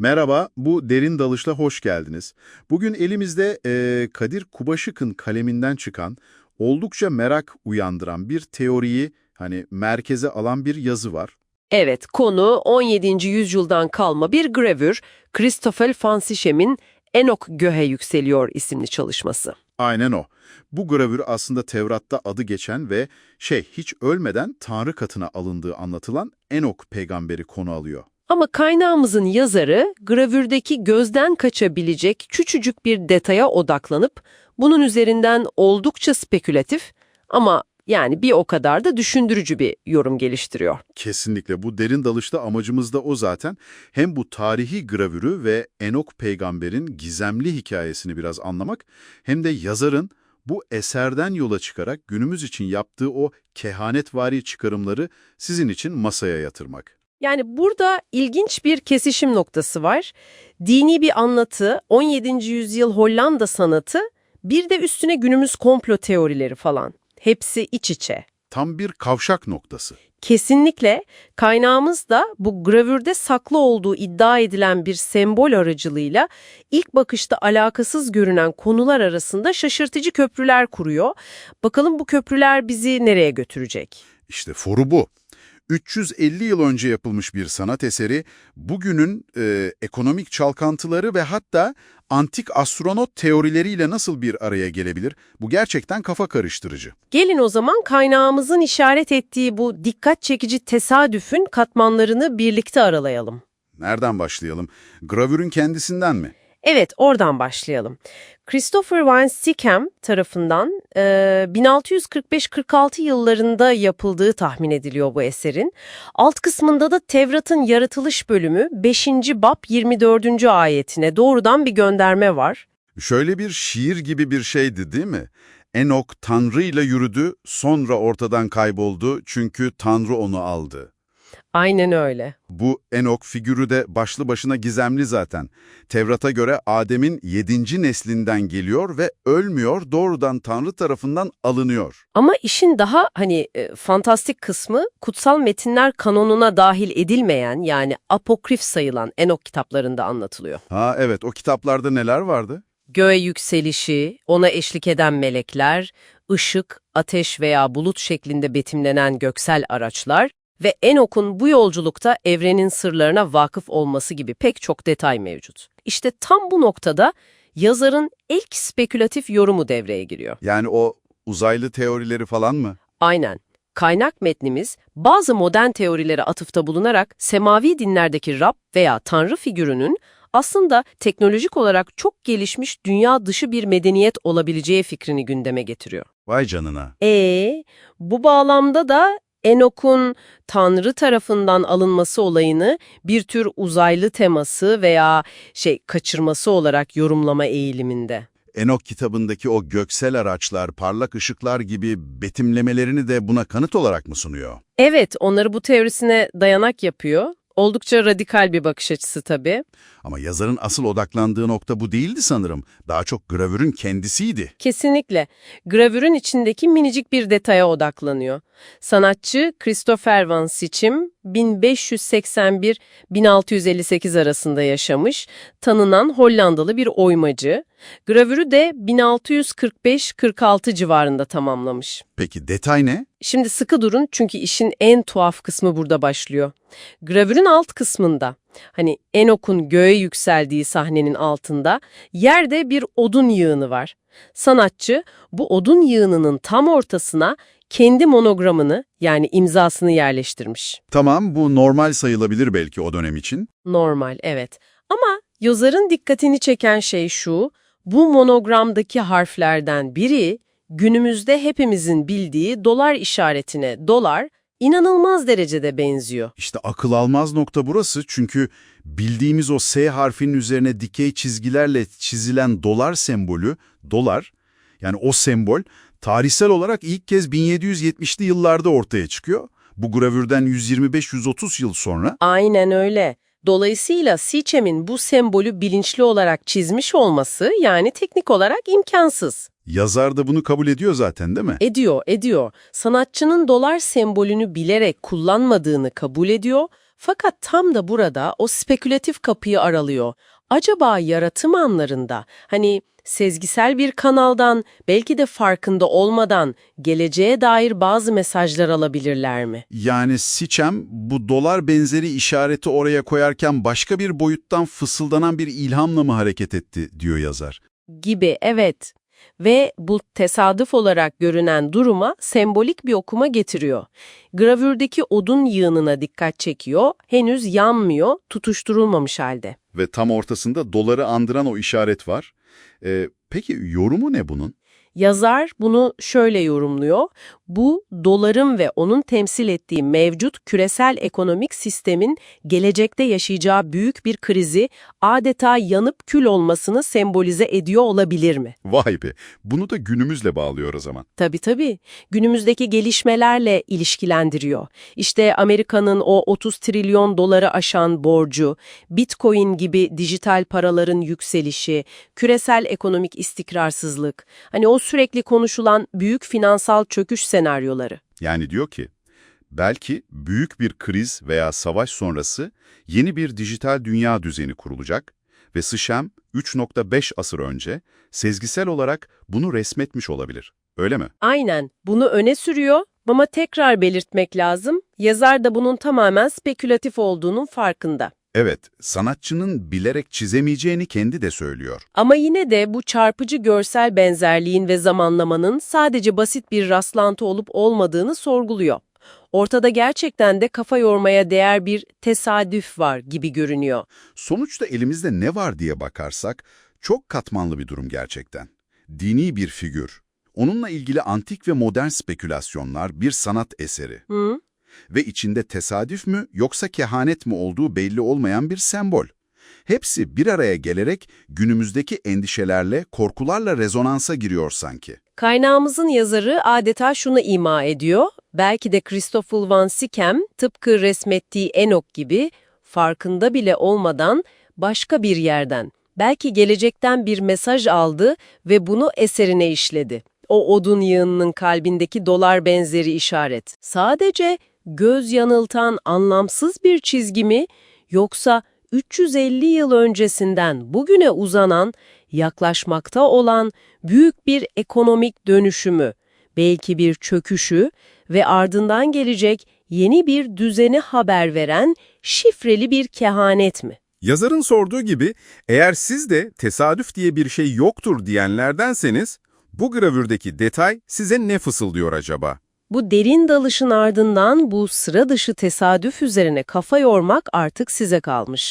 Merhaba, bu Derin Dalış'la hoş geldiniz. Bugün elimizde eee, Kadir Kubaşık'ın kaleminden çıkan, oldukça merak uyandıran bir teoriyi hani merkeze alan bir yazı var. Evet, konu 17. yüzyıldan kalma bir gravür, Christopher Fansişem'in Enok Göğe Yükseliyor isimli çalışması. Aynen o. Bu gravür aslında Tevrat'ta adı geçen ve şey hiç ölmeden Tanrı katına alındığı anlatılan Enok peygamberi konu alıyor. Ama kaynağımızın yazarı gravürdeki gözden kaçabilecek küçücük bir detaya odaklanıp bunun üzerinden oldukça spekülatif ama yani bir o kadar da düşündürücü bir yorum geliştiriyor. Kesinlikle bu derin dalışta amacımız da o zaten. Hem bu tarihi gravürü ve Enok peygamberin gizemli hikayesini biraz anlamak hem de yazarın bu eserden yola çıkarak günümüz için yaptığı o kehanetvari çıkarımları sizin için masaya yatırmak. Yani burada ilginç bir kesişim noktası var. Dini bir anlatı, 17. yüzyıl Hollanda sanatı, bir de üstüne günümüz komplo teorileri falan. Hepsi iç içe. Tam bir kavşak noktası. Kesinlikle kaynağımız da bu gravürde saklı olduğu iddia edilen bir sembol aracılığıyla ilk bakışta alakasız görünen konular arasında şaşırtıcı köprüler kuruyor. Bakalım bu köprüler bizi nereye götürecek? İşte foru bu. 350 yıl önce yapılmış bir sanat eseri bugünün e, ekonomik çalkantıları ve hatta antik astronot teorileriyle nasıl bir araya gelebilir? Bu gerçekten kafa karıştırıcı. Gelin o zaman kaynağımızın işaret ettiği bu dikkat çekici tesadüfün katmanlarını birlikte aralayalım. Nereden başlayalım? Gravürün kendisinden mi? Evet, oradan başlayalım. Christopher Van Sichem tarafından e, 1645-46 yıllarında yapıldığı tahmin ediliyor bu eserin. Alt kısmında da Tevrat'ın yaratılış bölümü 5. bab 24. ayetine doğrudan bir gönderme var. Şöyle bir şiir gibi bir şeydi değil mi? Enok Tanrı ile yürüdü, sonra ortadan kayboldu çünkü Tanrı onu aldı. Aynen öyle. Bu Enok figürü de başlı başına gizemli zaten. Tevrat'a göre Adem'in yedinci neslinden geliyor ve ölmüyor, doğrudan Tanrı tarafından alınıyor. Ama işin daha hani e, fantastik kısmı kutsal metinler kanonuna dahil edilmeyen yani apokrif sayılan Enok kitaplarında anlatılıyor. Ha evet, o kitaplarda neler vardı? Göğe yükselişi, ona eşlik eden melekler, ışık, ateş veya bulut şeklinde betimlenen göksel araçlar ve Enok'un bu yolculukta evrenin sırlarına vakıf olması gibi pek çok detay mevcut. İşte tam bu noktada yazarın ilk spekülatif yorumu devreye giriyor. Yani o uzaylı teorileri falan mı? Aynen. Kaynak metnimiz bazı modern teorilere atıfta bulunarak semavi dinlerdeki Rab veya Tanrı figürünün aslında teknolojik olarak çok gelişmiş dünya dışı bir medeniyet olabileceği fikrini gündeme getiriyor. Vay canına. E bu bağlamda da Enok'un Tanrı tarafından alınması olayını bir tür uzaylı teması veya şey kaçırması olarak yorumlama eğiliminde. Enok kitabındaki o göksel araçlar, parlak ışıklar gibi betimlemelerini de buna kanıt olarak mı sunuyor? Evet, onları bu teorisine dayanak yapıyor. Oldukça radikal bir bakış açısı tabii. Ama yazarın asıl odaklandığı nokta bu değildi sanırım. Daha çok gravürün kendisiydi. Kesinlikle. Gravürün içindeki minicik bir detaya odaklanıyor. Sanatçı Christopher Van Sichem 1581-1658 arasında yaşamış, tanınan Hollandalı bir oymacı. Gravürü de 1645-46 civarında tamamlamış. Peki detay ne? Şimdi sıkı durun çünkü işin en tuhaf kısmı burada başlıyor. Gravürün alt kısmında, hani Enok'un göğe yükseldiği sahnenin altında, yerde bir odun yığını var. Sanatçı bu odun yığınının tam ortasına kendi monogramını yani imzasını yerleştirmiş. Tamam bu normal sayılabilir belki o dönem için. Normal, evet. Ama yazarın dikkatini çeken şey şu, bu monogramdaki harflerden biri günümüzde hepimizin bildiği dolar işaretine dolar inanılmaz derecede benziyor. İşte akıl almaz nokta burası çünkü bildiğimiz o S harfinin üzerine dikey çizgilerle çizilen dolar sembolü, dolar, yani o sembol tarihsel olarak ilk kez 1770'li yıllarda ortaya çıkıyor. Bu gravürden 125-130 yıl sonra Aynen öyle. Dolayısıyla Sichem'in bu sembolü bilinçli olarak çizmiş olması yani teknik olarak imkansız. yazar da bunu kabul ediyor zaten değil mi? Ediyor, ediyor. Sanatçının dolar sembolünü bilerek kullanmadığını kabul ediyor Fakat tam da burada o spekülatif kapıyı aralıyor. Acaba yaratım anlarında hani sezgisel bir kanaldan belki de farkında olmadan geleceğe dair bazı mesajlar alabilirler mi? Yani Siçem bu dolar benzeri işareti oraya koyarken başka bir boyuttan fısıldanan bir ilhamla mı hareket etti diyor yazar. Gibi evet. Ve bu tesadüf olarak görünen duruma sembolik bir okuma getiriyor. Gravürdeki odun yığınına dikkat çekiyor, henüz yanmıyor, tutuşturulmamış halde. Ve tam ortasında doları andıran o işaret var. Ee, peki yorumu ne bunun? Yazar bunu şöyle yorumluyor. Bu doların ve onun temsil ettiği mevcut küresel ekonomik sistemin gelecekte yaşayacağı büyük bir krizi adeta yanıp kül olmasını sembolize ediyor olabilir mi? Vay be, bunu da günümüzle bağlıyor o zaman. Tabii tabii. Günümüzdeki gelişmelerle ilişkilendiriyor. İşte Amerika'nın o 30 trilyon doları aşan borcu, Bitcoin gibi dijital paraların yükselişi, küresel ekonomik istikrarsızlık, hani o sürekli konuşulan büyük finansal çöküş senaryoları. Yani diyor ki, belki büyük bir kriz veya savaş sonrası yeni bir dijital dünya düzeni kurulacak ve Sıçem 3.5 asır önce sezgisel olarak bunu resmetmiş olabilir. Öyle mi? Aynen bunu öne sürüyor ama tekrar belirtmek lazım. Yazar da bunun tamamen spekülatif olduğunun farkında. Evet, sanatçının bilerek çizemeyeceğini kendi de söylüyor. Ama yine de bu çarpıcı görsel benzerliğin ve zamanlamanın sadece basit bir rastlantı olup olmadığını sorguluyor. Ortada gerçekten de kafa yormaya değer bir tesadüf var gibi görünüyor. Sonuçta elimizde ne var diye bakarsak çok katmanlı bir durum gerçekten. Dini bir figür, onunla ilgili antik ve modern spekülasyonlar bir sanat eseri Hı? Ve içinde tesadüf mü yoksa kehanet mi olduğu belli olmayan bir sembol. Hepsi bir araya gelerek günümüzdeki endişelerle, korkularla rezonansa giriyor sanki. Kaynağımızın yazarı adeta şunu ima ediyor. Belki de Christopher Van Sikem tıpkı resmettiği Enoch gibi farkında bile olmadan başka bir yerden, belki gelecekten bir mesaj aldı ve bunu eserine işledi. O odun yığınının kalbindeki dolar benzeri işaret. Sadece göz yanıltan anlamsız bir çizgi mi yoksa 350 yıl öncesinden bugüne uzanan, yaklaşmakta olan büyük bir ekonomik dönüşümü, belki bir çöküşü ve ardından gelecek yeni bir düzeni haber veren şifreli bir kehanet mi? Yazarın sorduğu gibi eğer siz de tesadüf diye bir şey yoktur diyenlerdenseniz bu gravürdeki detay size ne fısıldıyor acaba? Bu derin dalışın ardından bu sıra dışı tesadüf üzerine kafa yormak artık size kalmış.